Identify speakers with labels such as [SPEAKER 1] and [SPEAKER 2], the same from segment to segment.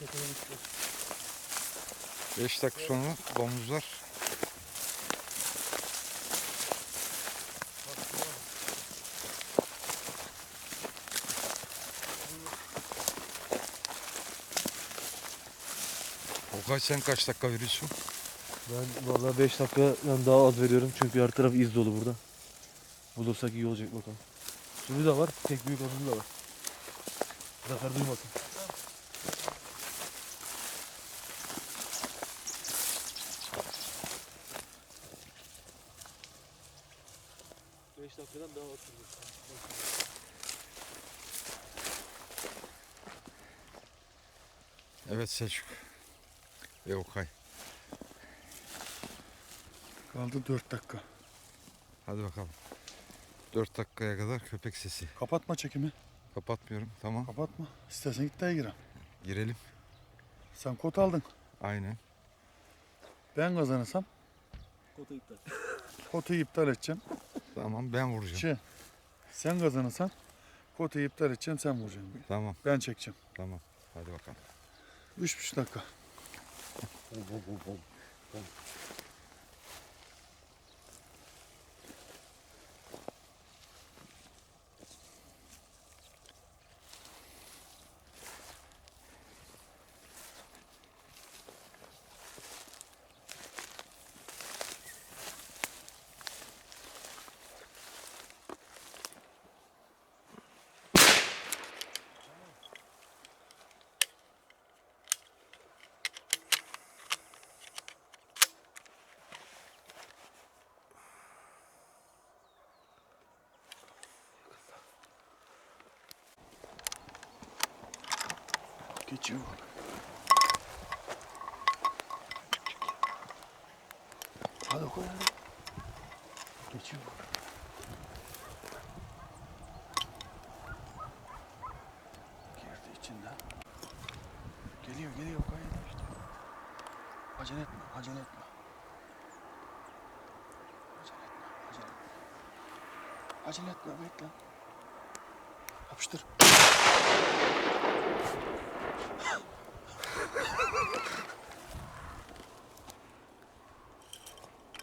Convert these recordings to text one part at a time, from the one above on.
[SPEAKER 1] çıkıyor.
[SPEAKER 2] 5 dakika sonra domuzlar Okay sen kaç dakika veriyorsun?
[SPEAKER 1] Ben valla 5 dakikadan daha az veriyorum çünkü her taraf iz dolu burada. Bulursak iyi olacak bakalım. Sürü de var, tek büyük odun da var. Zafer duymasın. Beş dakikadan daha az sürüyor.
[SPEAKER 2] Evet Selçuk ve Okay.
[SPEAKER 3] Kaldı 4 dakika.
[SPEAKER 2] Hadi bakalım. 4 dakikaya kadar köpek sesi.
[SPEAKER 3] Kapatma çekimi.
[SPEAKER 2] Kapatmıyorum. Tamam.
[SPEAKER 3] Kapatma. İstersen iddiaya girelim.
[SPEAKER 2] Girelim.
[SPEAKER 3] Sen kod aldın.
[SPEAKER 2] Aynen.
[SPEAKER 3] Ben kazanırsam
[SPEAKER 1] Kota iptal.
[SPEAKER 3] kotu iptal edeceğim.
[SPEAKER 2] Tamam ben vuracağım.
[SPEAKER 3] Şey, sen kazanırsan kotu iptal edeceğim sen vuracaksın.
[SPEAKER 2] Tamam.
[SPEAKER 3] Ben çekeceğim.
[SPEAKER 2] Tamam. Hadi bakalım.
[SPEAKER 3] 3,5 dakika. Geçiyor bak. Hadi koy hadi. Geçiyor bak. Girdi içinden. Geliyor geliyor kaydı işte. Acele etme acele etme. Acele etme acele etme. Acele etme bekle. Yapıştır.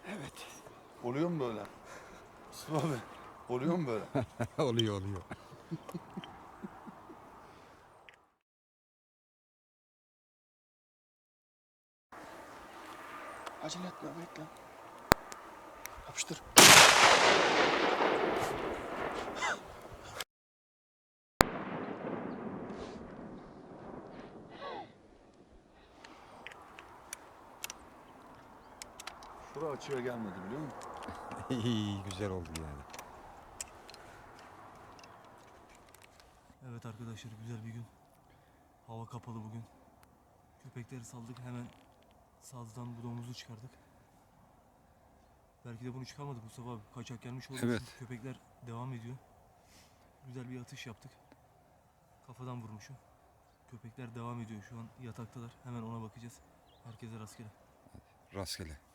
[SPEAKER 3] Evet. Oluyor mu böyle? Mustafa abi. Oluyor mu böyle?
[SPEAKER 2] oluyor oluyor.
[SPEAKER 3] Acele etme bekle. Yapıştır. Şura açığa gelmedi biliyor musun?
[SPEAKER 2] İyi güzel oldu yani.
[SPEAKER 1] Evet arkadaşlar güzel bir gün. Hava kapalı bugün. Köpekleri saldık hemen sazdan bu domuzu çıkardık. Belki de bunu çıkarmadık Mustafa abi. Kaçak gelmiş oldu.
[SPEAKER 2] Evet.
[SPEAKER 1] Köpekler devam ediyor. Güzel bir atış yaptık. Kafadan vurmuşum. Köpekler devam ediyor şu an yataktalar. Hemen ona bakacağız. Herkese rastgele.
[SPEAKER 2] Rastgele.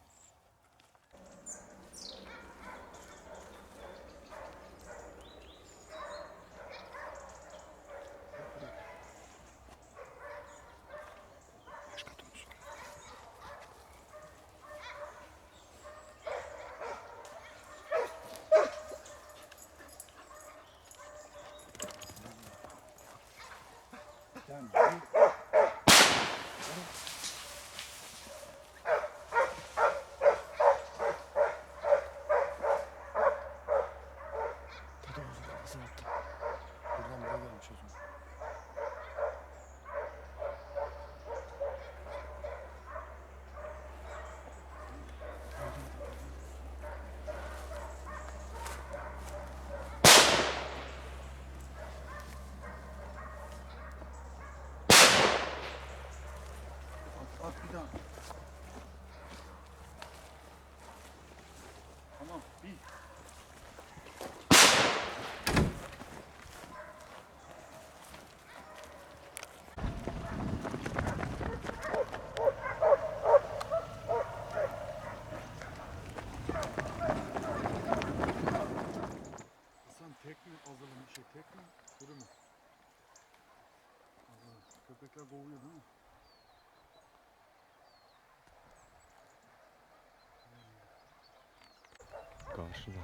[SPEAKER 2] Şurada.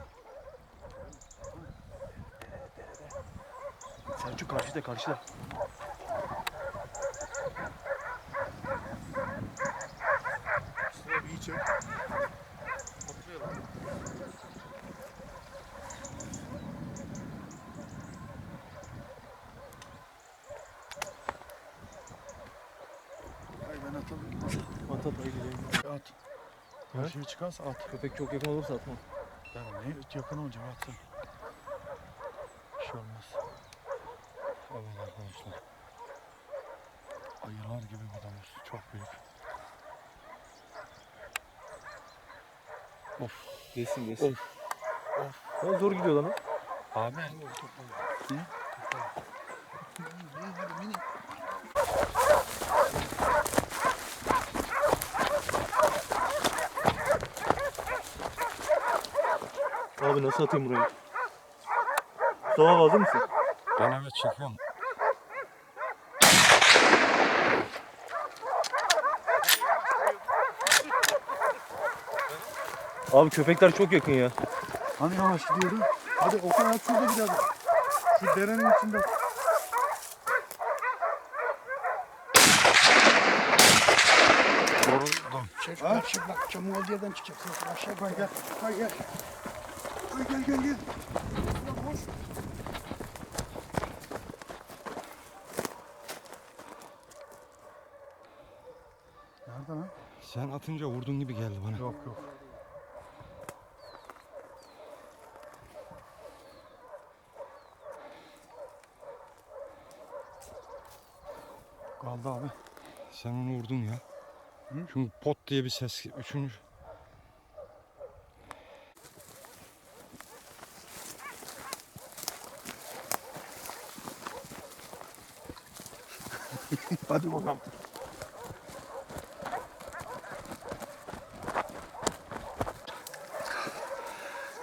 [SPEAKER 1] Selçuk karşıda karşıda.
[SPEAKER 3] Mustafa abi iyi çek. Ay ben atalım.
[SPEAKER 1] At at ayılayım.
[SPEAKER 3] At. Karşıya çıkarsa at.
[SPEAKER 1] Köpek çok yakın olursa atma.
[SPEAKER 3] Ben ne yakın olacak atsın. Bir şey olmaz.
[SPEAKER 2] Evet arkadaşlar.
[SPEAKER 3] Ayılar gibi bu domuz. Çok büyük.
[SPEAKER 1] Geçsin geçsin. Of. zor gidiyor lan o.
[SPEAKER 2] Abi.
[SPEAKER 1] Abi nasıl atayım burayı? Mustafa hazır mısın?
[SPEAKER 2] Ben evet çekiyorum.
[SPEAKER 1] Abi köpekler çok yakın ya.
[SPEAKER 3] Hani yavaş gidiyordu? Hadi Okan at şurada bir daha. Şu derenin içinde.
[SPEAKER 2] Yoruldum.
[SPEAKER 4] Çek bak şimdi bak çamur olduğu yerden çıkacaksın. Aşağı
[SPEAKER 3] Gel gel. Gel gel. Gel gel gel. Nerede lan?
[SPEAKER 2] Sen atınca vurdun gibi geldi bana.
[SPEAKER 3] Yok yok. Kaldı abi.
[SPEAKER 2] Sen onu vurdun ya.
[SPEAKER 3] Hı?
[SPEAKER 2] Çünkü pot diye bir ses. Üçüncü.
[SPEAKER 3] Hadi bakalım.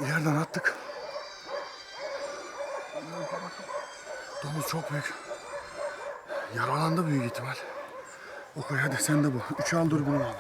[SPEAKER 3] Yerden attık. Domuz çok büyük. Yaralandı büyük ihtimal. Okay hadi sen de bu. Üç al dur bunu abi.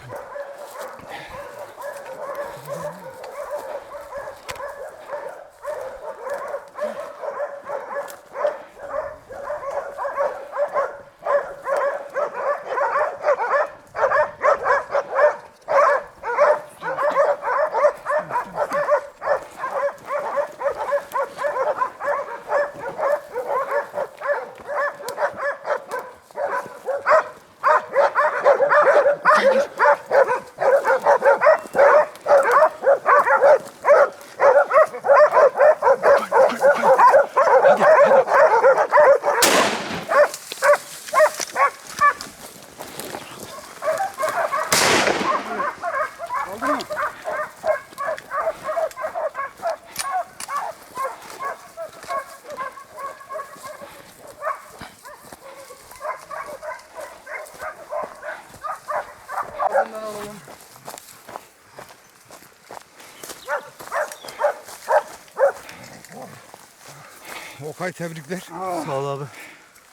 [SPEAKER 2] Okay tebrikler.
[SPEAKER 1] Sağ ol abi.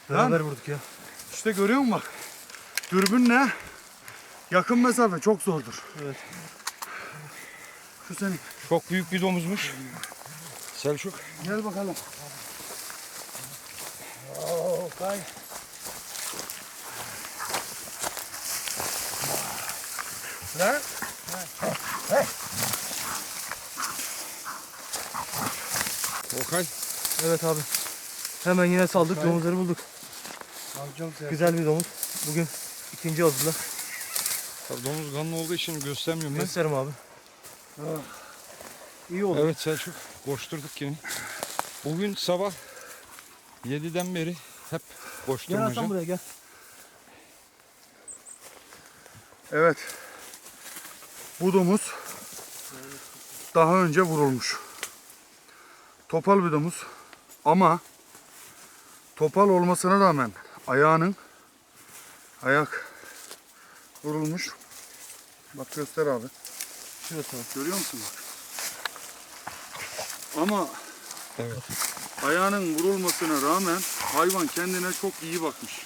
[SPEAKER 1] Beraber vurduk ya.
[SPEAKER 3] İşte görüyor musun bak? Dürbünle yakın mesafe çok zordur.
[SPEAKER 1] Evet.
[SPEAKER 3] Şu senin.
[SPEAKER 2] Çok büyük bir domuzmuş. Selçuk.
[SPEAKER 3] Gel bakalım.
[SPEAKER 4] Kay.
[SPEAKER 3] Lan.
[SPEAKER 2] Okay.
[SPEAKER 1] Evet abi. Hemen yine saldık. Domuzları bulduk. Güzel bir domuz. Bugün ikinci avcılar.
[SPEAKER 2] Tabii domuz kanlı olduğu için göstermiyorum ben.
[SPEAKER 1] Gösterim abi. İyi oldu.
[SPEAKER 2] Evet Selçuk. Koşturduk yine. Bugün sabah 7'den beri hep
[SPEAKER 1] Gel
[SPEAKER 2] koşturmaca.
[SPEAKER 1] Hasan buraya gel.
[SPEAKER 3] Evet. Bu domuz daha önce vurulmuş. Topal bir domuz. Ama topal olmasına rağmen ayağının ayak vurulmuş. Bak göster abi.
[SPEAKER 1] Şurası abi.
[SPEAKER 3] Görüyor musun bak? Ama
[SPEAKER 2] Evet.
[SPEAKER 3] ayağının vurulmasına rağmen hayvan kendine çok iyi bakmış.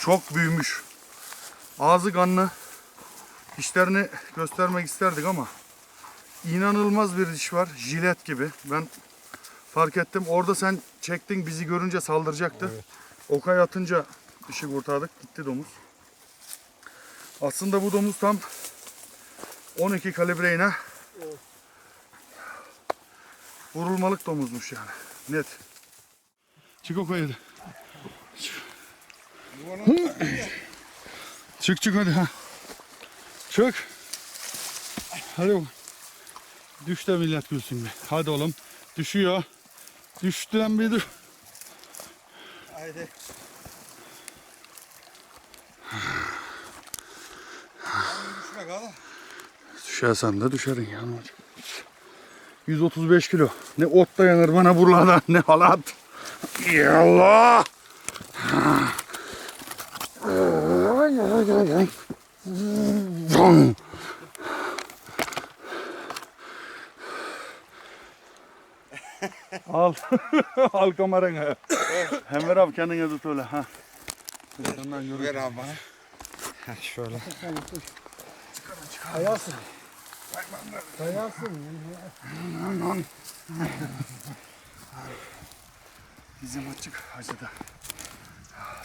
[SPEAKER 3] Çok büyümüş. Ağzı kanlı. Dişlerini göstermek isterdik ama inanılmaz bir diş var. Jilet gibi. Ben fark ettim. Orada sen çektin bizi görünce saldıracaktı. Okay atınca işi kurtardık. Gitti domuz. Aslında bu domuz tam 12 kalibre iğne vurulmalık domuzmuş yani. Net. Çık Okay'a da. Çık çık hadi ha. Çık. Hadi oğlum. Düş de millet gülsün be. Hadi oğlum. Düşüyor. Düştüren bir dur.
[SPEAKER 4] Haydi.
[SPEAKER 2] Düşme kala.
[SPEAKER 3] Düşersen de düşerin ya. ne olacak? 135 kilo. Ne ot dayanır bana buralarda ne halat. Yallah. Al. Al kameranı. Hemen abi kendine tut öyle. Ha. Senden görün.
[SPEAKER 2] Ver abi bana. Heh, şöyle.
[SPEAKER 4] Kayarsın. Kayarsın.
[SPEAKER 3] Bizim açık acıdı.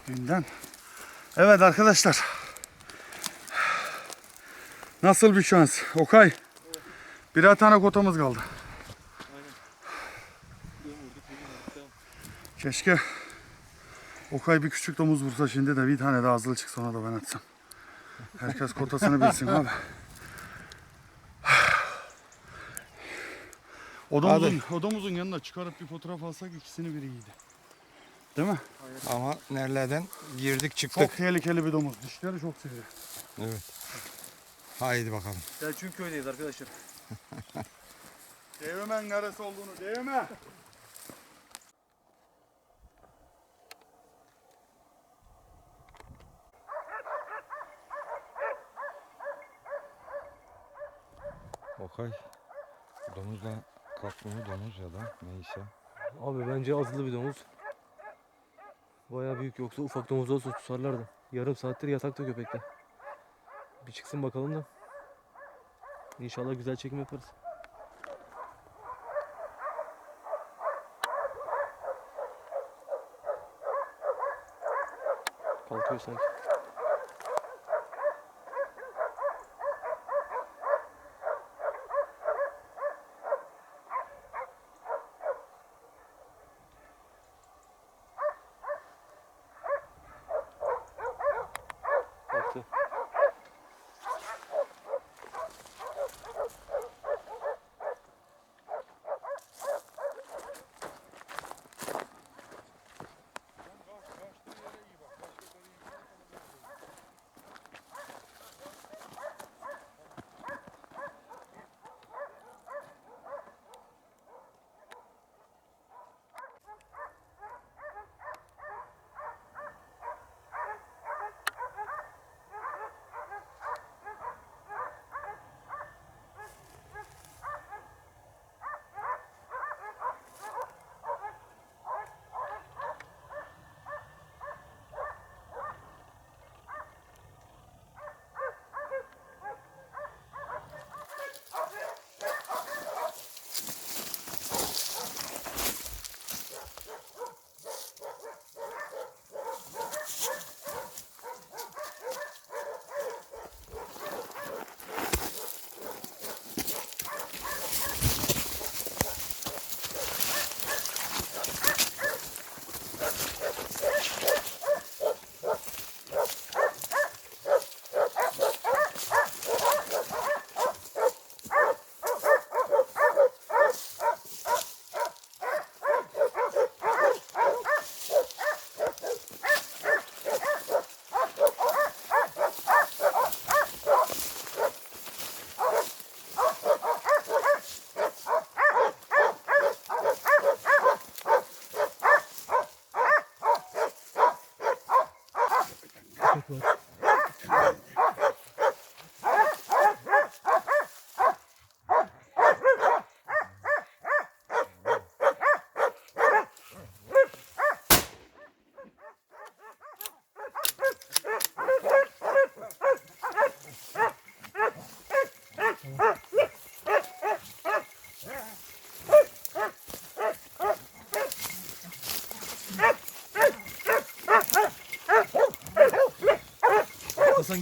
[SPEAKER 3] Dünden. Evet arkadaşlar. Nasıl bir şans? Okay. Birer tane kotamız kaldı. Keşke Okay bir küçük domuz vursa şimdi de bir tane de azılı çıksa ona da ben atsam. Herkes kotasını bilsin abi. O domuzun, o domuzun yanına çıkarıp bir fotoğraf alsak ikisini biri iyiydi. Değil mi?
[SPEAKER 2] Ama nerelerden girdik çıktık.
[SPEAKER 3] Çok tehlikeli bir domuz. Dişleri çok sivri.
[SPEAKER 2] Evet. Haydi bakalım.
[SPEAKER 1] Selçuk köydeyiz arkadaşlar.
[SPEAKER 3] Değmemen neresi olduğunu değme.
[SPEAKER 2] Okay. Domuzla kaplı domuz ya da neyse.
[SPEAKER 1] Abi bence azılı bir domuz. Baya büyük yoksa ufak domuz olsa tutarlardı. Yarım saattir yatakta köpekte. Bir çıksın bakalım da. İnşallah güzel çekim yaparız. Kalkıyor sanki.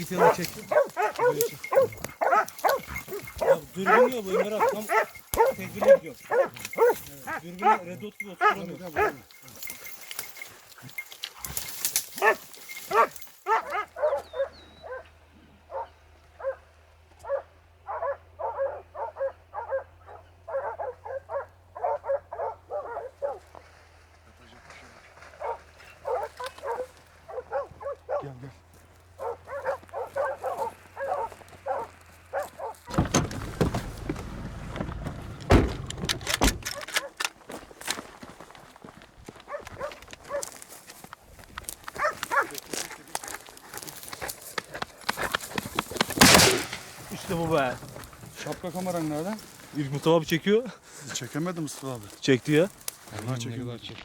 [SPEAKER 1] Git yanına çek. Ya dürbün yok bu Ömer abi tam tedbirli gidiyor. Evet, dürbünü red dot gibi oturamıyor.
[SPEAKER 3] Gel gel.
[SPEAKER 1] İşte bu be.
[SPEAKER 3] Şapka kameran nerede?
[SPEAKER 1] İlk Mustafa abi çekiyor.
[SPEAKER 3] Çekemedim Mustafa abi.
[SPEAKER 1] Çekti ya.
[SPEAKER 3] Vallahi
[SPEAKER 2] kadar çek.